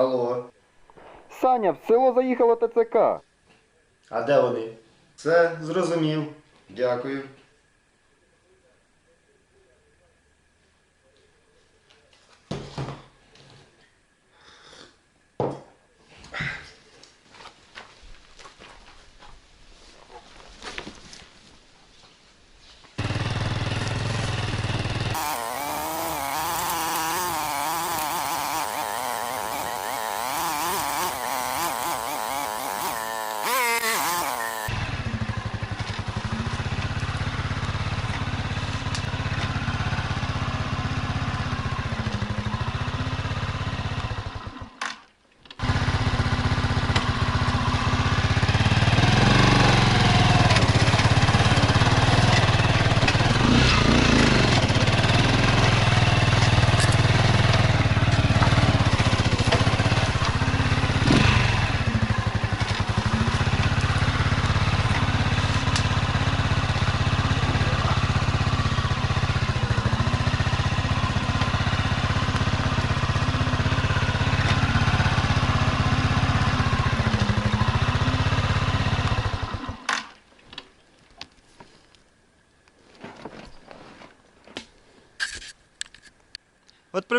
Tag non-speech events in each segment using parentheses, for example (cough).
Алло. Саня, в село заїхало ТЦК. А де вони? Все, зрозумів. Дякую.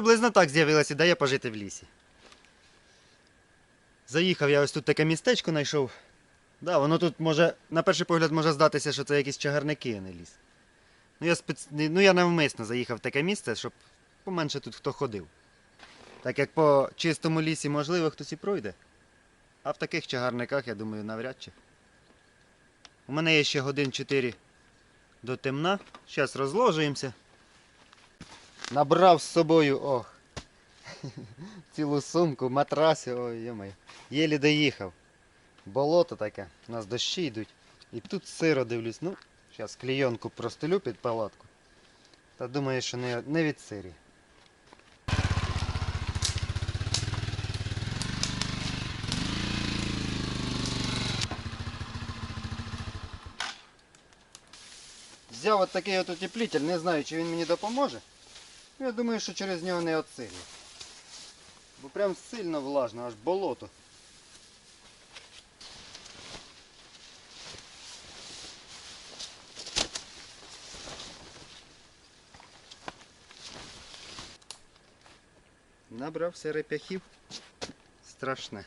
Приблизно так з'явилася ідея пожити в лісі. Заїхав я ось тут таке містечко знайшов. Да, воно тут може, на перший погляд може здатися, що це якісь чагарники, а не ліс. Ну я, спец... ну, я навмисно заїхав в таке місце, щоб поменше тут хто ходив. Так як по чистому лісі можливо хтось і пройде. А в таких чагарниках, я думаю, навряд чи. У мене є ще годин 4 до темна. Зараз розложуємося. Набрав з собою, ох. (laughs) Цілу сумку, матраси, ой, йомай. Єлі доїхав. Болото таке, у нас дощі йдуть. І тут сиро дивлюсь. Ну, зараз клійонку простелю під палатку. Та думаю, що не, не від сирі. Взяв от такий от утеплитель, не знаю, чи він мені допоможе. Ну, Я думаю, що через нього не отсилю. Бо прям сильно влажно, аж болото. Набрався реп'яхів. Страшне.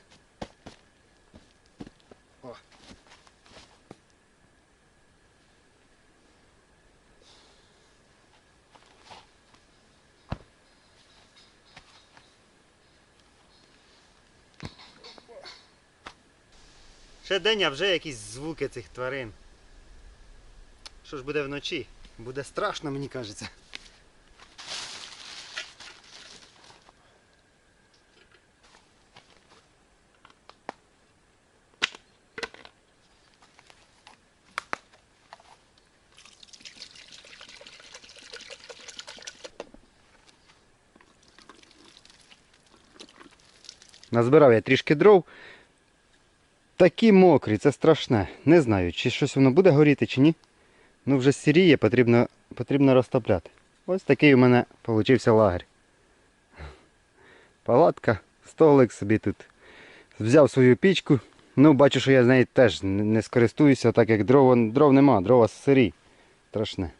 День, а вже якісь звуки цих тварин. Що ж буде вночі? Буде страшно, мені кажеться. Назбирав я трішки дров. Такі мокрі, це страшне. Не знаю, чи щось воно буде горіти, чи ні. Ну вже сіріє, потрібно, потрібно розтопляти. Ось такий у мене получився лагерь. Палатка, столик собі тут. Взяв свою пічку. Ну, бачу, що я з нею теж не скористуюся, так як дров, дров нема, дрова сирі. Страшне.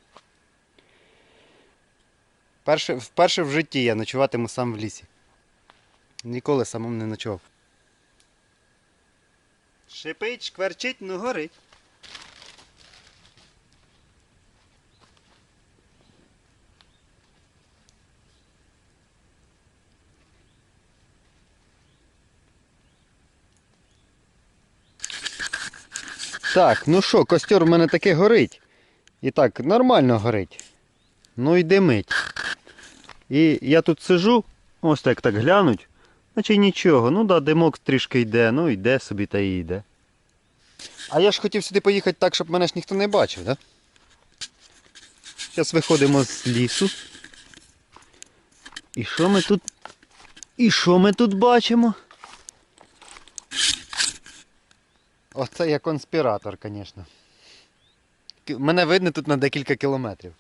Перше, вперше в житті я ночуватиму сам в лісі. Ніколи самому не ночував. Шипить, шкварчить, ну горить. Так, ну що, костер у мене таки горить. І так, нормально горить. Ну і димить. І я тут сижу, ось так так глянуть. Наче нічого, ну да, димок трішки йде, ну йде собі та і йде. А я ж хотів сюди поїхати так, щоб мене ж ніхто не бачив, да? Зараз виходимо з лісу. І що ми тут? І що ми тут бачимо? Оце я конспіратор, звісно. Мене видно тут на декілька кілометрів.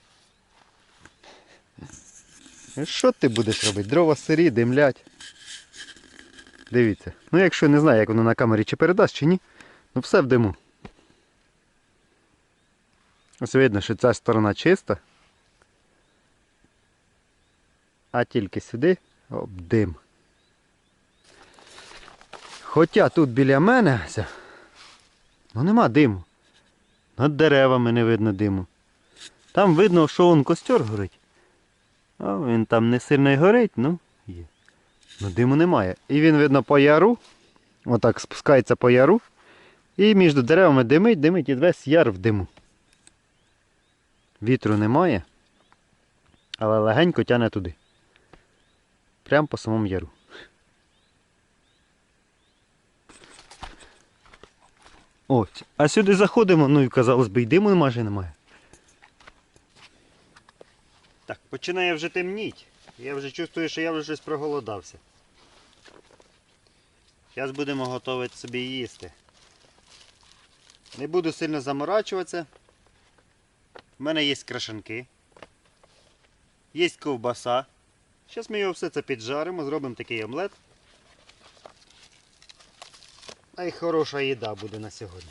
Що ти будеш робити? Дрова сирі, димлять. Дивіться. Ну якщо не знаю, як воно на камері чи передасть, чи ні. Ну все в диму. Ось видно, що ця сторона чиста. А тільки сюди оп, дим. Хоча тут біля мене ну нема диму. Над деревами не видно диму. Там видно, що он костер горить. А він там не сильно й горить, ну. Ну диму немає. І він, видно, по яру. Отак спускається по яру. І між деревами димить, димить і весь яр в диму. Вітру немає, але легенько тяне туди. Прямо по самому яру. Ось. А сюди заходимо, ну і казалось би, й диму майже немає. Так, починає вже темніть. Я вже чувствую, що я вже щось проголодався. Зараз будемо готувати собі їсти. Не буду сильно заморачуватися. У мене є крашанки. Є ковбаса. Зараз ми його все це піджаримо, зробимо такий омлет. А й хороша їда буде на сьогодні.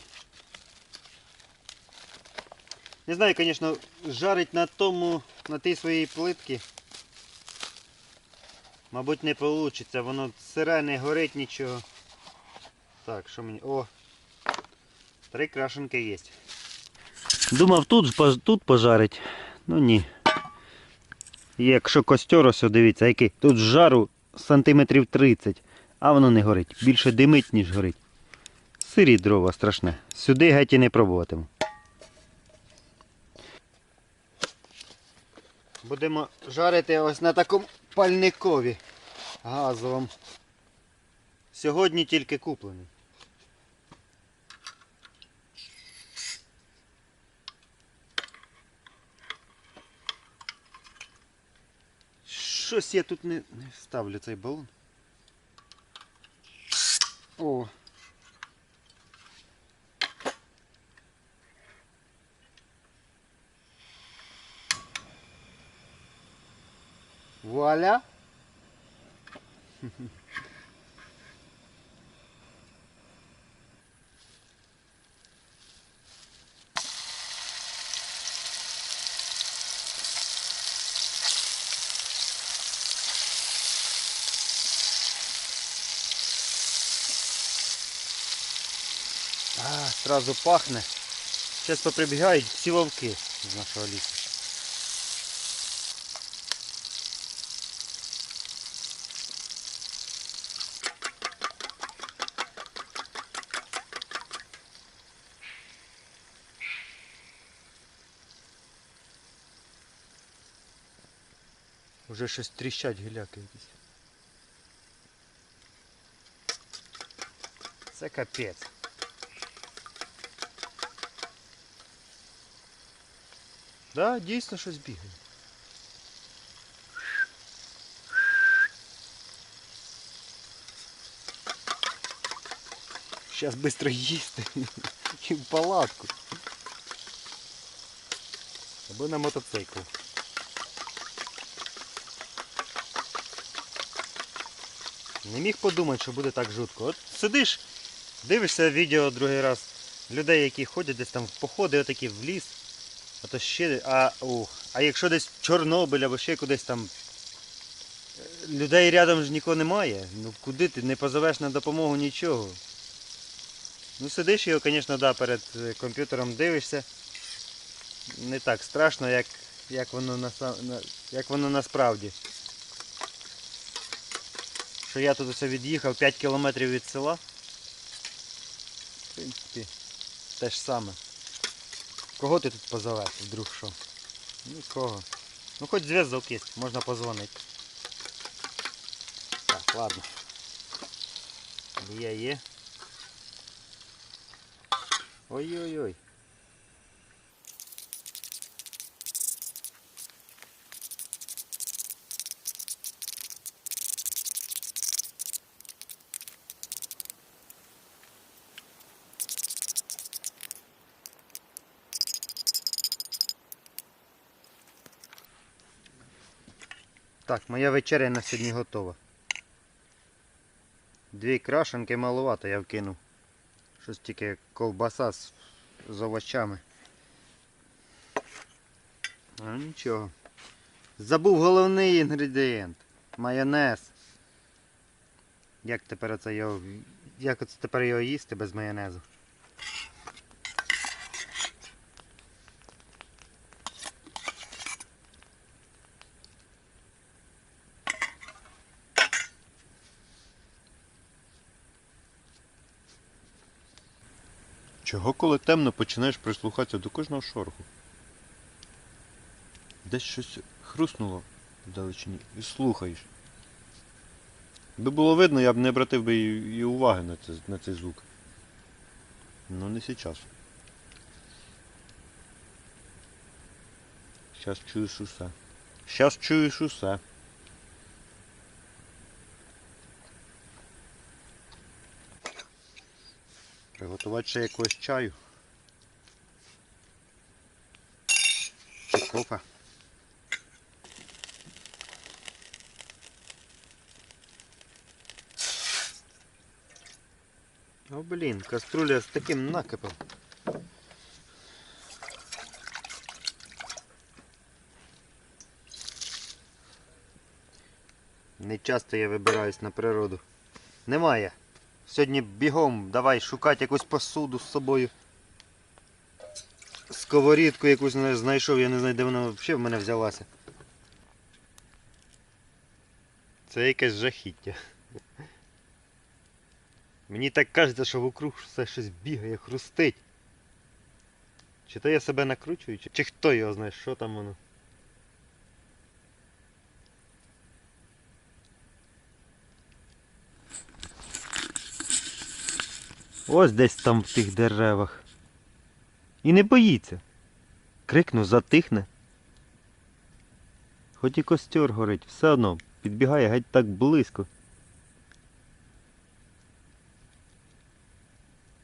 Не знаю, звісно, жарить на тому, на тій своїй плитці. Мабуть, не вийде, воно сире не горить нічого. Так, що мені. О! Три крашенки є. Думав тут, тут пожарить. Ну ні. Якщо костер, ось дивіться, який. Тут жару сантиметрів 30, а воно не горить. Більше димить, ніж горить. Сирі дрова страшне. Сюди геть і не пробуватиму. Будемо жарити ось на такому пальникові газовим. Сьогодні тільки куплений. Щось я тут не, не ставлю цей балон. О. Вуаля. А, сразу пахне. Зараз поприбігають всі вовки з нашого лісу. Уже щось тріщать гіляки якісь. Це капець. Да, дійсно щось бігає. Зараз швидко їсти (laughs) і в палатку. Або на мотоцикл. Не міг подумати, що буде так жутко. От сидиш, дивишся відео другий раз людей, які ходять десь там в походи, отакі в ліс. А то ще. А, ух, а якщо десь Чорнобиль або ще кудись там. е, Людей рядом ж нікого немає. Ну куди ти не позовеш на допомогу нічого. Ну сидиш його, звісно, да, перед е, комп'ютером дивишся. Не так страшно, як, як, воно, на, як воно насправді. Що я тут ось від'їхав 5 кілометрів від села. В принципі, те ж саме. Кого ти тут позовеш, вдруг що? Нікого. Ну хоч зв'язок є, можна позвонити. Так, ладно. Є, є. Ой-ой-ой. Так, моя вечеря на сьогодні готова. Дві крашенки маловато я вкинув. Щось тільки ковбаса з, з овочами. Ну нічого. Забув головний інгредієнт. Майонез. Як тепер оце його. Як оце тепер його їсти без майонезу? Чого коли темно починаєш прислухатися до кожного шороху? Десь щось хруснуло вдалечині і слухаєш. Би було видно, я б не обратив би і, уваги на, це, на цей звук. Ну не зараз. Зараз чуєш усе. Зараз чуєш усе. Приготувати ще якогось чаю. Чи кофе. О, блін, каструля з таким накипом. Не часто я вибираюсь на природу. Немає. Сьогодні бігом давай шукати якусь посуду з собою. Сковорідку якусь знайшов, я не знаю, де вона взагалі в мене взялася. Це якесь жахіття. Мені так кажеться, що вокруг все щось бігає, хрустить. Чи то я себе накручую, чи, чи хто його знає, що там воно. Ось десь там в тих деревах. І не боїться. Крикну, затихне. Хоч і костер горить, все одно підбігає геть так близько.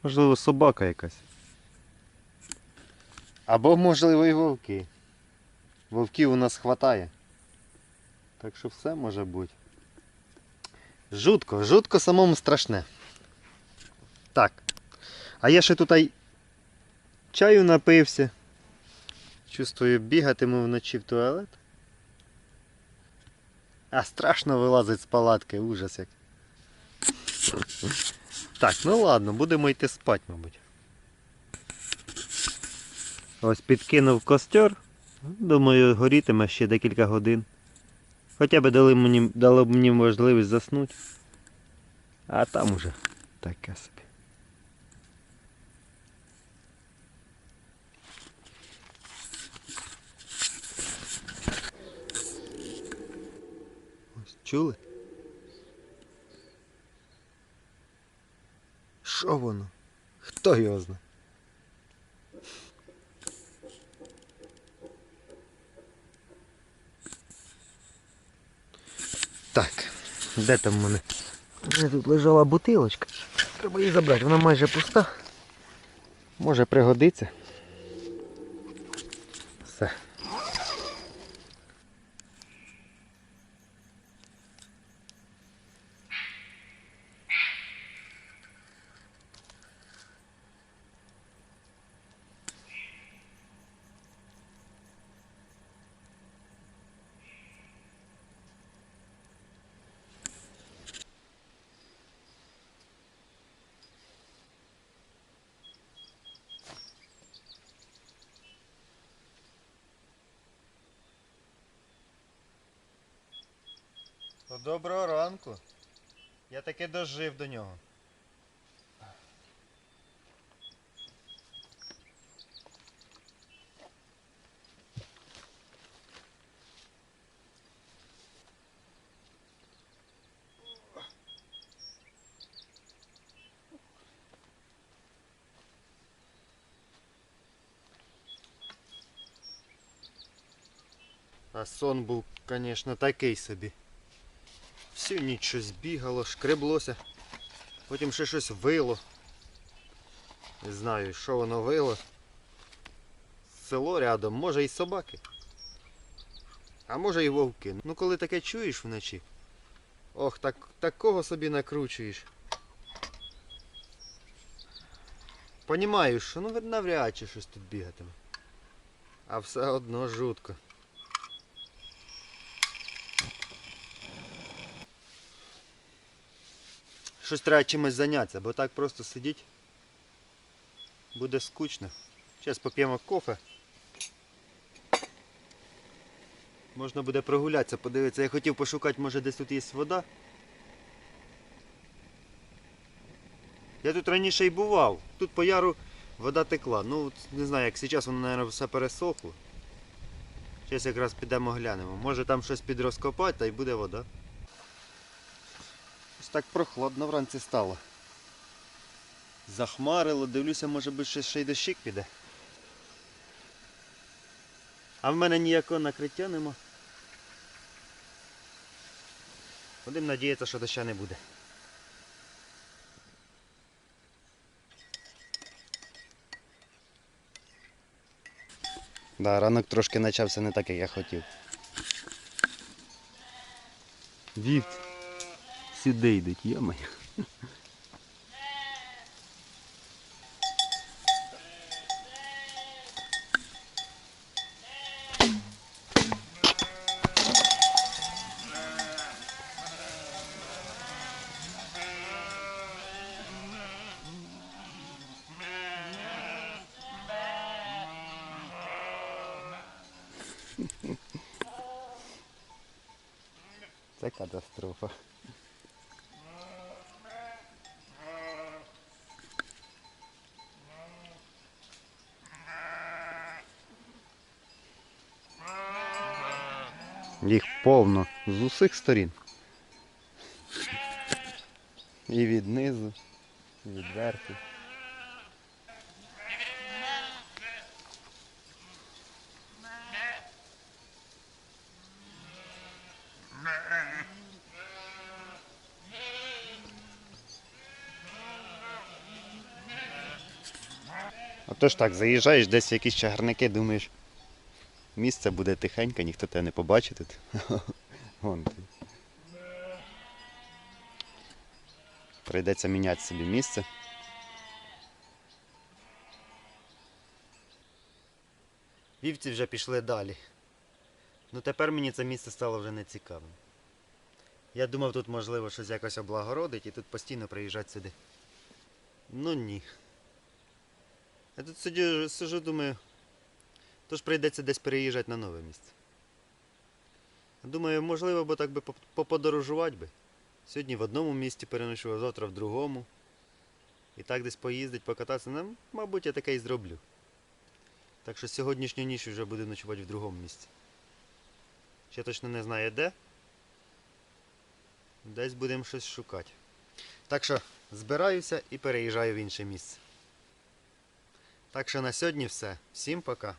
Можливо, собака якась. Або, можливо, і вовки. Вовків у нас хватає. Так що все може бути. Жутко, жутко самому страшне. Так. А я ще тут чаю напився. Чувствую, бігатиму вночі в туалет. А страшно вилазить з палатки, ужас як. Так, ну ладно, будемо йти спати, мабуть. Ось підкинув костер. Думаю, горітиме ще декілька годин. Хоча б дали мені, дало б мені можливість заснути. А там уже таке собі. Ось чули? Що воно? Хто його знає? Так, де там в мене? Вже тут лежала бутилочка. Треба її забрати, вона майже пуста. Може пригодиться. Доброго ранку. Я таки дожив до нього. А сон був, звісно, такий собі. Всю ніч щось бігало, шкреблося, потім ще щось вило. Не знаю, що воно вило. Село рядом, може і собаки. А може і вовки. Ну коли таке чуєш вночі, ох, так, такого собі накручуєш. Понімаю, що ну навряд чи щось тут бігатиме. А все одно жутко. Щось треба чимось зайнятися, бо так просто сидіть. Буде скучно. Зараз поп'ємо кофе. Можна буде прогулятися, подивитися. Я хотів пошукати, може десь тут є вода. Я тут раніше і бував. Тут по яру вода текла. Ну, не знаю, як зараз воно, мабуть, все пересохло. Зараз якраз підемо глянемо. Може там щось підрозкопати та й буде вода. Ось так прохладно вранці стало. Захмарило, дивлюся, може би ще, ще й дощик піде. А в мене ніякого накриття нема. Будемо надіятися, що доща не буде. Да, ранок трошки почався не так, як я хотів. Вівці. Сюди йдуть, йомаю. Повно з усіх сторін. І від низу, і від верху. Отож так, заїжджаєш десь в якісь чагарники, думаєш, місце буде тихенько, ніхто тебе не побачить тут. (laughs) Прийдеться міняти собі місце. Вівці вже пішли далі. Ну тепер мені це місце стало вже не цікавим. Я думав, тут можливо щось якось облагородить і тут постійно приїжджати сюди. Ну ні. Я тут сидю, сижу, думаю, тож прийдеться десь переїжджати на нове місце. Думаю, можливо, бо так би поподорожувати би. Сьогодні в одному місті переночував, завтра в другому. І так десь поїздить, покататися. Ну, мабуть, я таке і зроблю. Так що сьогоднішню ніч вже буду ночувати в другому місці. Ще точно не знаю де. Десь будемо щось шукати. Так що збираюся і переїжджаю в інше місце. Так що на сьогодні все. Всім пока.